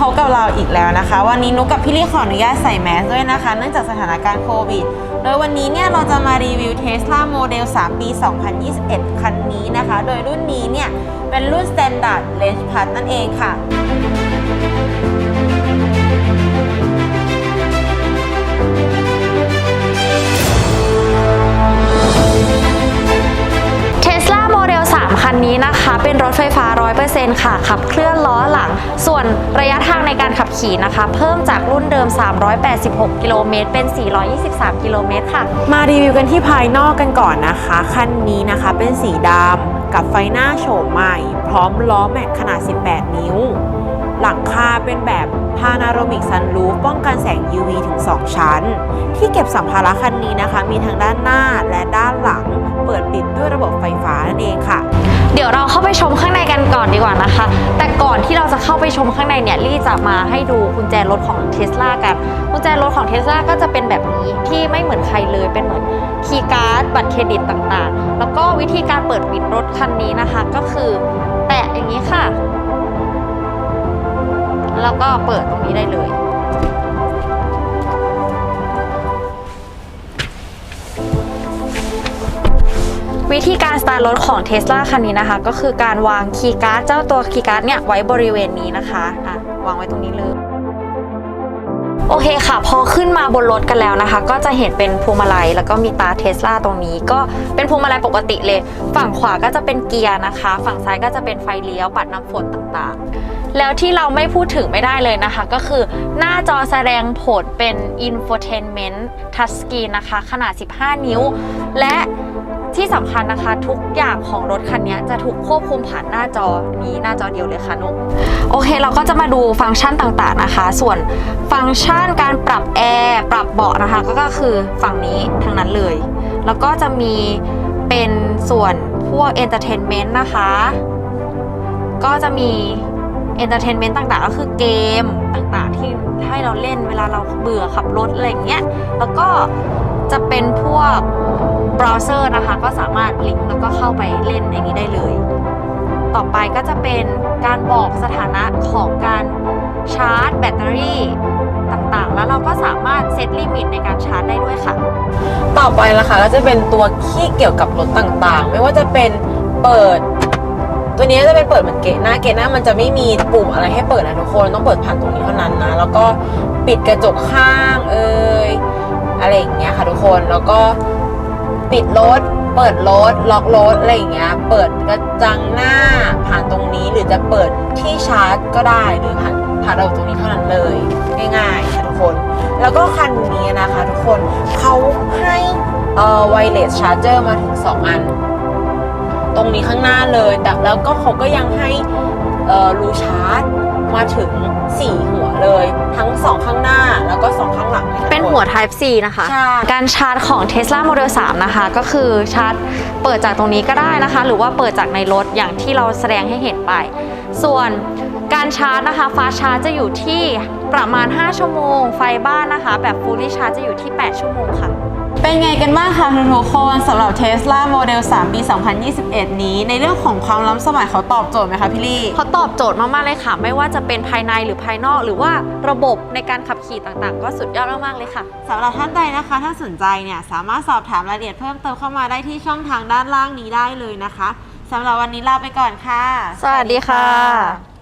พบกับเราอีกแล้วนะคะ วันนี้นุกกับพี่ลี่ขออนุญาตใส่แมสด้วยนะคะ เนื่องจากสถานการณ์โควิด โดยวันนี้เนี่ยเราจะมารีวิว Tesla Model 3 ปี 2021 คันนี้นะคะ โดยรุ่นนี้เนี่ยเป็นรุ่น Standard Range Plus นั่นเองค่ะ นนี้นะคะเป็นรถไฟฟ้า 100%ค่ะ ขับเคลื่อนล้อหลัง ส่วนระยะทางในการขับขี่นะคะ เพิ่มจากรุ่นเดิม 386 กิโลเมตรเป็น 423 กิโลเมตรค่ะ มารีวิวกันที่ภายนอกกันก่อนนะคะ คันนี้นะคะเป็นสีดำกับไฟหน้าโฉมใหม่ พร้อมล้อแม็กขนาด 18 นิ้ว หลังคาเป็นแบบพานาโรมิกซันรูฟป้องกันแสง UV ถึง 2 ชั้น ที่เก็บสัมภาระคันนี้นะคะ มีทั้งด้านหน้าและด้านหลัง เปิดปิดด้วยระบบไฟฟ้านั่นเองค่ะ เดี๋ยวเราเข้าไปชมข้างในกันก่อนดีกว่านะคะ แต่ก่อนที่เราจะเข้าไปชมข้างในเนี่ยลี่จะมาให้ดูกุญแจรถของเทสลากันกุญแจรถของเทสลาก็จะเป็นแบบนี้ที่ไม่เหมือนใครเลยเป็นเหมือนคีย์การ์ดบัตรเครดิตต่างๆ แล้วก็วิธีการเปิดปิดรถคันนี้นะคะ ก็คือแตะอย่างนี้ค่ะ แล้วก็เปิดตรงนี้ได้เลย วิธีการสตาร์ทรถของ Tesla คันนี้นะคะ ก็คือการวางคีย์การ์ดเจ้าตัวคีย์การ์ดเนี่ยไว้บริเวณนี้นะคะอะวางไว้ตรงนี้เลยโอเคค่ะ พอขึ้นมาบนรถกันแล้วนะคะ ก็จะเห็นเป็นพวงมาลัยแล้วก็มีตาเทสลาตรงนี้ ก็เป็นพวงมาลัยปกติเลย ฝั่งขวาก็จะเป็นเกียร์นะคะ ฝั่งซ้ายก็จะเป็นไฟเลี้ยวปัดน้ำฝนต่างๆ แล้วที่เราไม่พูดถึงไม่ได้เลยนะคะ ก็คือหน้าจอแสดงผลเป็น infotainment touchscreen นะคะ ขนาด 15 นิ้ว และ ที่สำคัญนะคะทุกอย่างของรถคันนี้จะถูกควบคุมผ่านหน้าจอนี้หน้าจอเดียวเลยค่ะนุกโอเค เราก็จะมาดูฟังก์ชันต่างๆนะคะ ส่วนฟังก์ชันการปรับแอร์ปรับเบาะนะคะก็คือฝั่งนี้ทั้งนั้นเลย แล้วก็จะมีเป็นส่วนพวก entertainment นต์นะคะ ก็จะมี entertainment ต่างๆ ก็คือเกมต่างๆ ที่ให้เราเล่นเวลาเราเบื่อขับรถอะไรอย่างเงี้ยแล้วก็จะเป็นพวก เบราว์เซอร์นะคะก็สามารถลิงก์แล้วก็เข้าไปเล่นอย่างนี้ได้เลย ต่อไปก็จะเป็นการบอกสถานะของการชาร์จแบตเตอรี่ต่างๆ แล้วเราก็สามารถเซตลิมิตในการชาร์จได้ด้วยค่ะ ต่อไปนะคะก็จะเป็นตัวที่เกี่ยวกับรถต่างๆ ไม่ว่าจะเป็นเปิด ตัวนี้จะเป็นเปิดเหมือนเกะหน้าเกะหน้ามันจะไม่มีปุ่มอะไรให้เปิดนะทุกคนต้องเปิดผ่านตรงนี้เท่านั้นนะแล้วก็ปิดกระจกข้างเอ่ยอะไรอย่างเงี้ยค่ะทุกคนแล้วก็ ปิดรถ เปิดรถ ล็อกรถ อะไรอย่างเงี้ย เปิดกระจังหน้าผ่านตรงนี้หรือจะเปิดที่ชาร์จก็ได้หรือผ่านผ่านเราตรงนี้เท่านั้นเลย ง่ายๆค่ะทุกคน แล้วก็คันนี้นะคะทุกคนเขาให้เอ่อไวเลสชาร์เจอร์มาถึง 2 อัน ตรงนี้ข้างหน้าเลยแต่แล้วก็เขาก็ยังให้เอ่อรูชาร์จมาถึง 4 หัวเลย ทั้ง 2 ข้าง Type C นะคะ ใช่ การชาร์จของ Tesla Model 3 นะคะ ก็คือชาร์จเปิดจากตรงนี้ก็ได้นะคะ หรือว่าเปิดจากในรถอย่างที่เราแสดงให้เห็นไป ส่วนการชาร์จนะคะฟาชาร์จจะอยู่ที่ประมาณ 5 ชั่วโมง ไฟบ้านนะคะ แบบ Fully Charge จะอยู่ที่ 8 ชั่วโมงค่ะ เป็นไงกันบ้างคะทุกคนสำหรับ Tesla Model 3 ปี 2021 นี้ ในเรื่องของความล้ำสมัยเขาตอบโจทย์ไหมคะพี่ลี่เขาตอบโจทย์มาก ๆ เลยค่ะ ไม่ว่าจะเป็นภายในหรือภายนอก หรือว่าระบบในการขับขี่ต่างๆ ก็สุดยอดมาก ๆ เลยค่ะสำหรับท่านใดนะคะ ถ้าสนใจเนี่ย สามารถสอบถามรายละเอียดเพิ่มเติมเข้ามาได้ที่ช่องทางด้านล่างนี้ได้เลยนะคะสำหรับวันนี้ลาไปก่อนค่ะ สวัสดีค่ะ